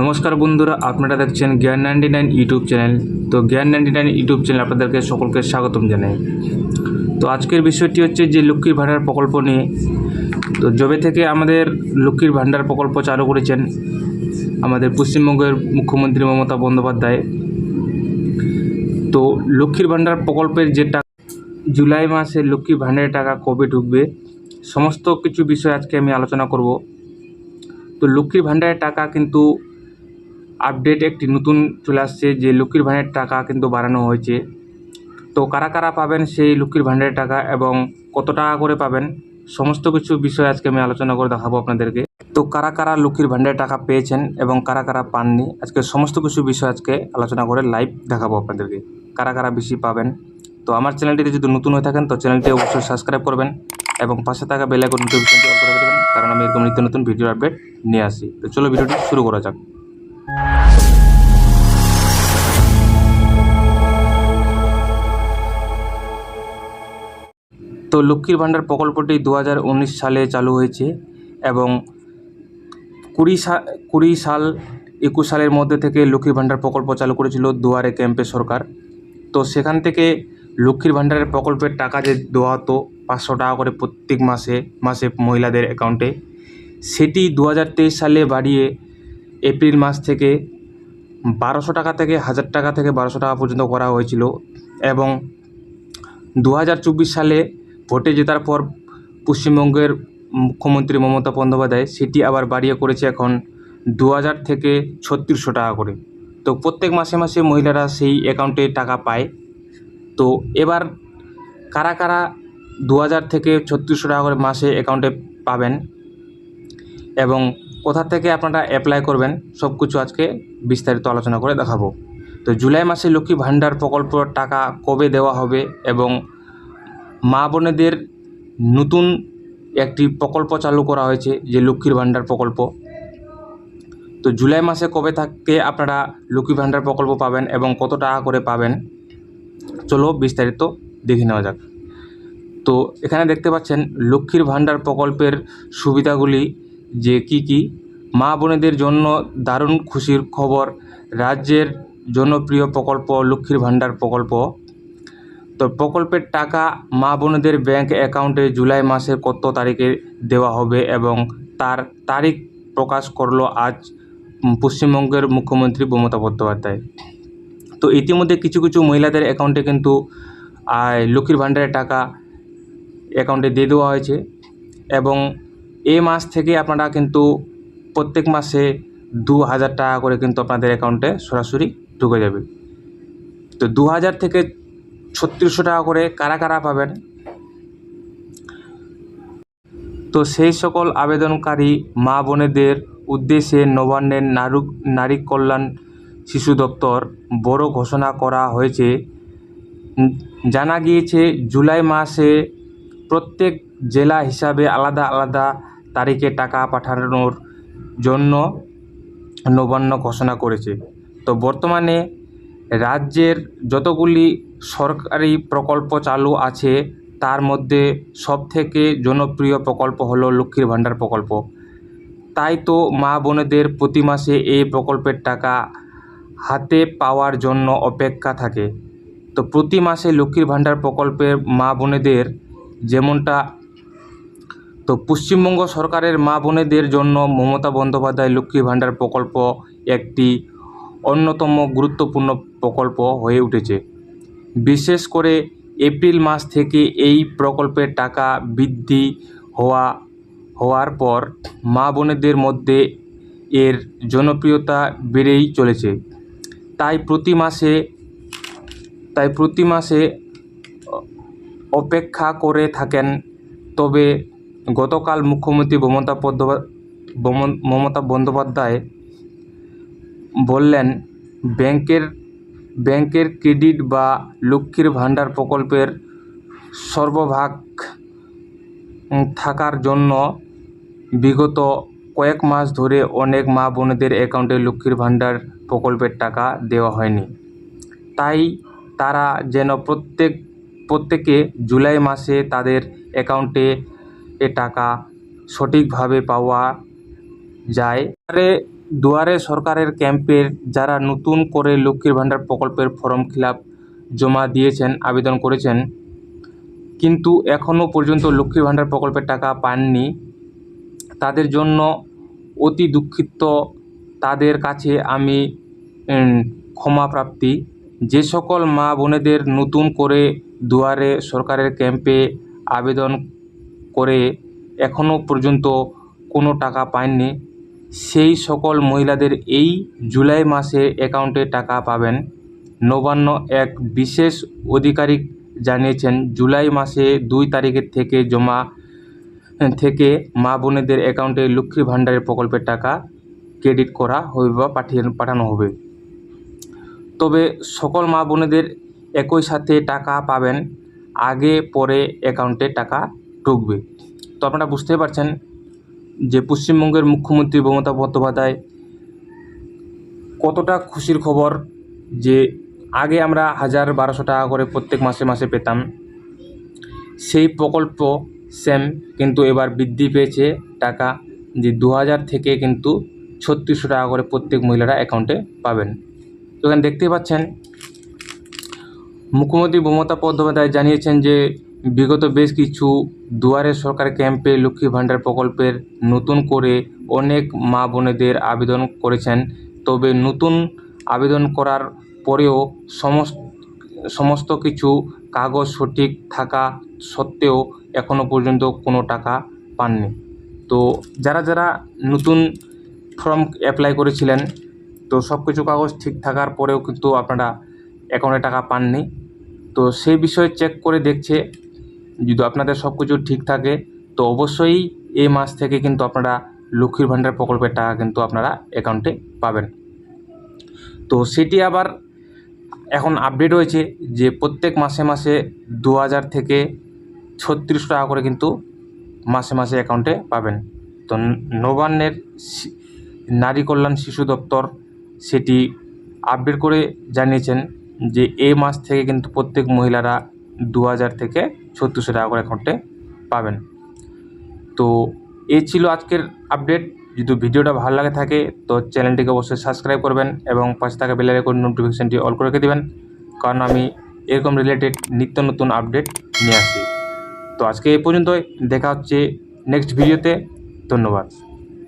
নমস্কার বন্ধুরা, আপনারা দেখছেন জ্ঞান নাইনটি নাইন ইউটিউব চ্যানেল। তো জ্ঞান নাইনটি নাইন ইউটিউব চ্যানেল আপনাদেরকে সকলকে স্বাগতম জানাই। তো আজকের বিষয়টি হচ্ছে যে লক্ষ্মীর ভাণ্ডার প্রকল্প নিয়ে। তো যবে থেকে আমাদের লক্ষ্মীর ভাণ্ডার প্রকল্প চালু করেছেন আমাদের পশ্চিমবঙ্গের মুখ্যমন্ত্রী মমতা বন্দ্যোপাধ্যায়। তো লক্ষ্মীর ভাণ্ডার প্রকল্পের যে টাকা, জুলাই মাসে লক্ষ্মীর ভাণ্ডারের টাকা কবে ঢুকবে, সমস্ত কিছু বিষয় আজকে আমি আলোচনা করব। তো লক্ষ্মীর ভাণ্ডারের টাকা কিন্তু আপডেট একটি নতুন চলে আসছে যে লক্ষ্মীর ভাণ্ডারের টাকা কিন্তু বাড়ানো হয়েছে। তো কারা কারা পাবেন সেই লক্ষ্মীর ভাণ্ডারের টাকা এবং কত টাকা করে পাবেন সমস্ত কিছু বিষয় আজকে আমি আলোচনা করে দেখাবো আপনাদেরকে। তো কারা কারা লক্ষ্মীর ভাণ্ডারের টাকা পেয়েছেন এবং কারা কারা পাননি আজকে সমস্ত কিছু বিষয় আজকে আলোচনা করে লাইভ দেখাবো আপনাদেরকে। কারা কারা বেশি পাবেন? তো আমার চ্যানেলটিতে যদি নতুন হয়ে থাকেন তো চ্যানেলটি অবশ্যই সাবস্ক্রাইব করবেন এবং পাশে থাকা বেল আইকন নোটিফিকেশনটি অন করে দেবেন। কারণ আমি এরকম নিত্য নতুন ভিডিও আপডেট নিয়ে আসি। তো চলো ভিডিওটি শুরু করা যাক। তো লক্ষ্মীর ভাণ্ডার প্রকল্পটি দু হাজার উনিশ সালে চালু হয়েছে এবং কুড়ি সা, কুড়ি সাল একুশ সালের মধ্যে থেকে লক্ষ্মীর ভাণ্ডার প্রকল্প চালু করেছিল দুয়ারে ক্যাম্পে সরকার। তো সেখান থেকে লক্ষ্মীর ভাণ্ডারের প্রকল্পের টাকা যে দেওয়া হতো পাঁচশো টাকা করে প্রত্যেক মাসে মাসে মহিলাদের অ্যাকাউন্টে সেটি দু হাজার তেইশ সালে বাড়িয়ে এপ্রিল মাস থেকে বারোশো টাকা থেকে হাজার টাকা থেকে বারোশো টাকা পর্যন্ত করা হয়েছিল এবং দু হাজার চব্বিশ সালে ভোটে জেতার পর পশ্চিমবঙ্গের মুখ্যমন্ত্রী মমতা বন্দ্যোপাধ্যায় সেটি আবার বাড়িয়ে করেছে এখন দু হাজার থেকে ছত্রিশশো টাকা করে। তো প্রত্যেক মাসে মাসে মহিলারা সেই অ্যাকাউন্টে টাকা পায়। তো এবার কারা কারা দু হাজার থেকে ছত্রিশশো টাকা করে মাসে অ্যাকাউন্টে পাবেন। এবং কোথা থেকে আপনারা অ্যাপ্লাই করবেন সব কিছু আজকে বিস্তারিত আলোচনা করে দেখাবো। তো জুলাই মাসে লক্ষ্মী ভাণ্ডার প্রকল্প টাকা কবে দেওয়া হবে এবং মা বোনেদের নতুন একটি প্রকল্প চালু করা হয়েছে, যে লক্ষ্মীর ভাণ্ডার প্রকল্প। তো জুলাই মাসে কবে থাকতে আপনারা লক্ষ্মী ভাণ্ডার প্রকল্প পাবেন এবং কত টাকা করে পাবেন, চলো বিস্তারিত দেখে নেওয়া যাক। তো এখানে দেখতে পাচ্ছেন লক্ষ্মীর ভাণ্ডার প্রকল্পের সুবিধাগুলি যে কি কি? মা বোনেদের জন্য দারুণ খুশির খবর, রাজ্যের জনপ্রিয় প্রকল্প লক্ষ্মীর ভাণ্ডার প্রকল্প। তো প্রকল্পের টাকা মা বোনেদের ব্যাংক অ্যাকাউন্টে জুলাই মাসের কত তারিখে দেওয়া হবে এবং তার তারিখ প্রকাশ করল আজ পশ্চিমবঙ্গের মুখ্যমন্ত্রী মমতা বন্দ্যোপাধ্যায়। তো ইতিমধ্যে কিছু কিছু মহিলাদের অ্যাকাউন্টে কিন্তু লক্ষ্মীর ভাণ্ডারের টাকা অ্যাকাউন্টে দিয়ে দেওয়া হয়েছে এবং এই মাস থেকে আপনারা কিন্তু প্রত্যেক মাসে দু হাজার টাকা করে কিন্তু আপনাদের অ্যাকাউন্টে সরাসরি ঢুকে যাবে। তো দু হাজার থেকে ছত্রিশশো টাকা করে কারা কারা পাবেন? তো সেই সকল আবেদনকারী মা বোনেদের উদ্দেশ্যে নবান্নের নারু, নারী কল্যাণ শিশু দপ্তর বড় ঘোষণা করা হয়েছে। জানা গিয়েছে, জুলাই মাসে প্রত্যেক জেলা হিসাবে আলাদা আলাদা তারিখে টাকা পাঠানোর জন্য নবান্ন ঘোষণা করেছে। তো বর্তমানে রাজ্যের যতগুলি সরকারি প্রকল্প চালু আছে, তার মধ্যে সবথেকে জনপ্রিয় প্রকল্প হলো লক্ষ্মীর ভাণ্ডার প্রকল্প। তাই তো মা বোনেদের প্রতি মাসে এই প্রকল্পের টাকা হাতে পাওয়ার জন্য অপেক্ষা থাকে। তো প্রতি মাসে লক্ষ্মীর ভাণ্ডার প্রকল্পের মা বোনেদের যেমনটা, তো পশ্চিমবঙ্গ সরকারের মা বোনেদের জন্য মমতা বন্দ্যোপাধ্যায় লক্ষ্মীর ভাণ্ডার প্রকল্প একটি অন্যতম গুরুত্বপূর্ণ প্রকল্প হয়ে উঠেছে। বিশেষ করে এপ্রিল মাস থেকে এই প্রকল্পের টাকা বৃদ্ধি হওয়া, হওয়ার পর মা বোনেদের মধ্যে এর জনপ্রিয়তা বেড়েই চলেছে। তাই প্রতি মাসে, তাই প্রতি মাসে অপেক্ষা করে থাকেন। তবে গতকাল মুখ্যমন্ত্রী মমতা মমতা বন্দ্যোপাধ্যায় বললেন, ব্যাংকের ব্যাংকের ক্রেডিট বা লক্ষ্মীর ভাণ্ডার প্রকল্পের সর্বভাগ থাকার জন্য বিগত কয়েক মাস ধরে অনেক মা বোনেদের অ্যাকাউন্টে লক্ষ্মীর ভাণ্ডার প্রকল্পের টাকা দেওয়া হয়নি। তাই তারা যেন প্রত্যেক প্রত্যেকে জুলাই মাসে তাদের অ্যাকাউন্টে এ টাকা সঠিকভাবে পাওয়া যায়। আরে দুয়ারে সরকারের ক্যাম্পের যারা নতুন করে লক্ষ্মীর ভাণ্ডার প্রকল্পের ফর্ম ফিল জমা দিয়েছেন, আবেদন করেছেন, কিন্তু এখনও পর্যন্ত লক্ষ্মীর ভাণ্ডার প্রকল্পের টাকা পাননি। তাদের জন্য অতি দুঃখিত। তাদের কাছে আমি ক্ষমা প্রাপ্তি। যে সকল মা বোনেদের নতুন করে দুয়ারে সরকারের ক্যাম্পে আবেদন করে এখনও পর্যন্ত কোনো টাকা পাননি। সেই সকল মহিলাদের এই জুলাই মাসে অ্যাকাউন্টে টাকা পাবেন। নবান্ন এক বিশেষ আধিকারিক জানিয়েছেন, জুলাই মাসে দুই তারিখের থেকে জমা, থেকে মা বোনেদের অ্যাকাউন্টে লক্ষ্মী ভাণ্ডারের প্রকল্পের টাকা ক্রেডিট করা হবে বা পাঠিয়ে, পাঠানো হবে। তবে সকল মা বোনেদের একই সাথে টাকা পাবেন, আগে পরে অ্যাকাউন্টে টাকা ঢুকবে। তো আপনারা বুঝতেই পারছেন যে পশ্চিমবঙ্গের মুখ্যমন্ত্রী মমতা বন্দ্যোপাধ্যায় কতটা খুশির খবর যে আগে আমরা হাজার বারোশো টাকা করে প্রত্যেক মাসে মাসে পেতাম। সেই প্রকল্প সেম কিন্তু এবার বৃদ্ধি পেয়েছে টাকা যে দু হাজার থেকে কিন্তু ছত্রিশশো টাকা করে প্রত্যেক মহিলারা অ্যাকাউন্টে পাবেন। তো এখানে দেখতেই পাচ্ছেন মুখ্যমন্ত্রী মমতা বন্দ্যোপাধ্যায় জানিয়েছেন যে, বিগত বেশ কিছু দুয়ারে সরকার ক্যাম্পে লক্ষ্মী ভাণ্ডার প্রকল্পের নতুন করে অনেক মা বোনেদের আবেদন করেছেন। তবে নতুন আবেদন করার পরেও সমস্ত সমস্ত কিছু কাগজ সঠিক থাকা সত্ত্বেও এখনও পর্যন্ত কোনো টাকা পাননি। তো যারা যারা নতুন ফর্ম অ্যাপ্লাই করেছিলেন, তো সব কিছু কাগজ ঠিক থাকার পরেও কিন্তু আপনারা অ্যাকাউন্টে টাকা পাননি। তো সেই বিষয়ে চেক করে দেখছে, যদি আপনাদের সব কিছু ঠিক থাকে, তো অবশ্যই এই মাস থেকে কিন্তু আপনারা লক্ষ্মীর ভাণ্ডার প্রকল্পের টাকা কিন্তু আপনারা অ্যাকাউন্টে পাবেন। তো সেটি আবার এখন আপডেট হয়েছে যে প্রত্যেক মাসে মাসে দু হাজার থেকে ছত্রিশশো টাকা করে কিন্তু মাসে মাসে অ্যাকাউন্টে পাবেন। তো নবান্নের নারী কল্যাণ শিশু দপ্তর সেটি আপডেট করে জানিয়েছেন। যে এ মাস থেকে কিন্তু প্রত্যেক মহিলারা দু হাজার থেকে ছত্রিশশো টাকা করে অ্যাকাউন্টে পাবেন। তো এ ছিল আজকের আপডেট যদি ভিডিওটা ভালো লাগে থাকে, তো চ্যানেলটিকে অবশ্যই সাবস্ক্রাইব করবেন এবং পাশে থাকা বেলের আইকন নোটিফিকেশানটি অল করে রেখে দেবেন, কারণ আমি এরকম রিলেটেড নিত্য নতুন আপডেট নিয়ে আসি। তো আজকে এই পর্যন্তই, দেখা হচ্ছে নেক্সট ভিডিওতে ধন্যবাদ।